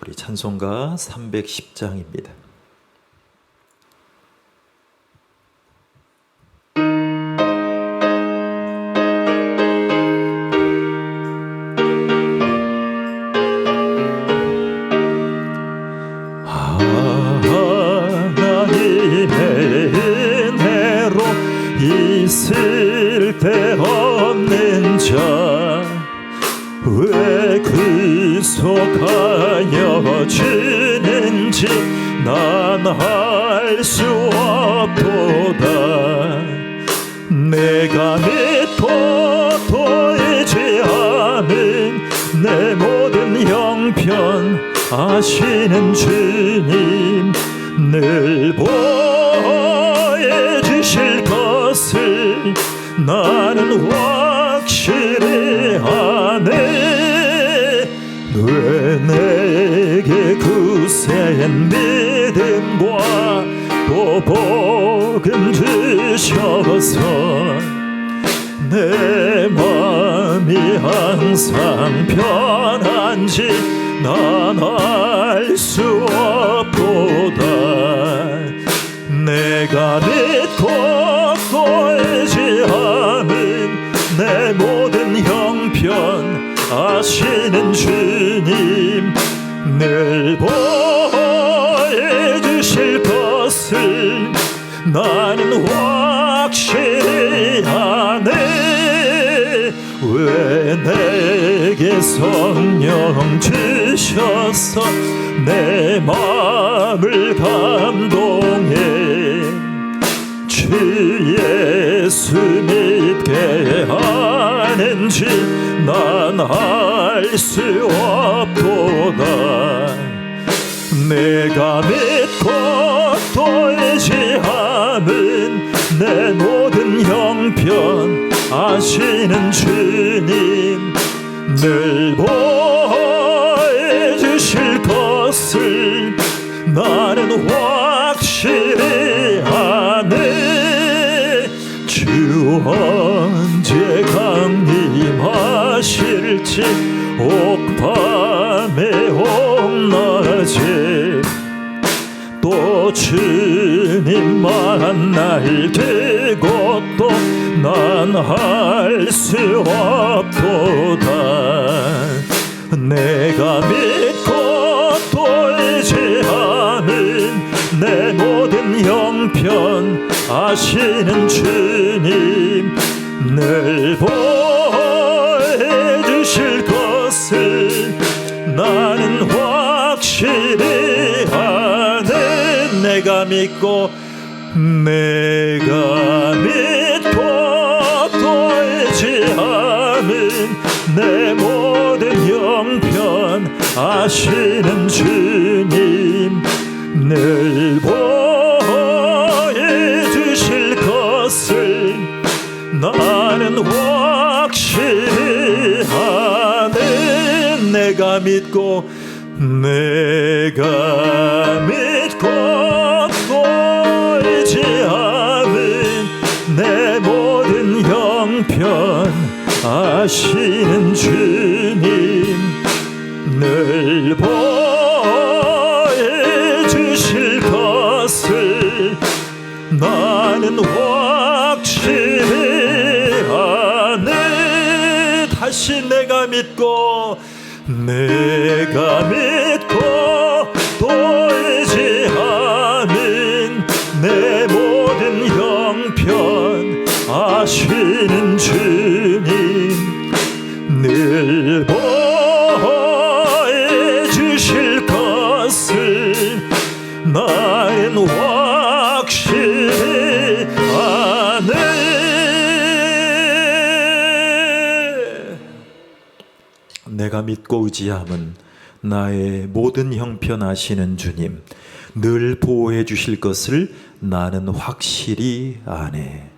우리 찬송가 310장입니다. 주는지 난 알 수 없도다. 내가 믿고 또 의지하는 내 모든 형편 아시는 주님 늘 보여주실 것을 나는 확실히 아네. 왜 내게 구세한 믿음과 또 복음 주셔서. 내 마음이 항상 편한지 난 알 수 없도다. 내가 믿고 또 의지하는 내 모든 형편 아시는 주님 나는 아네. 왜 내게 성령 주셔서 내 마음을 감동해? 주 예수 믿게 하는지 난 알 수 없도다. 내가 믿고 내 모든 형편 아시는 주님 늘 보여주실 것을 나는 확실히 아네. 주 언제 강림하실지 옥밤에 옥낮에 또 주님 만날 그곳도 난 할 수 없도다. 내가 믿고 또 의지하는 내 모든 형편 아시는 주님 늘 보여주실 것을 나는 확실히 아는 내가 믿고 내가 믿고 또 의지하는 내 모든 형편 아시는 주님 늘 보여주실 것을 나는 확실히 아는 내가 믿고 내가 믿고 아시는 주님 늘 보여주실 것을 나는 확실히 아네 다시 내가 믿고 내가 믿고 또 의지하는 내 모든 형편 아시는 주님 늘 보여주실 것을 나는 확실히 아네 내가 믿고 의지함은 나의 모든 형편 아시는 주님 늘 보호해 주실 것을 나는 확실히 아네.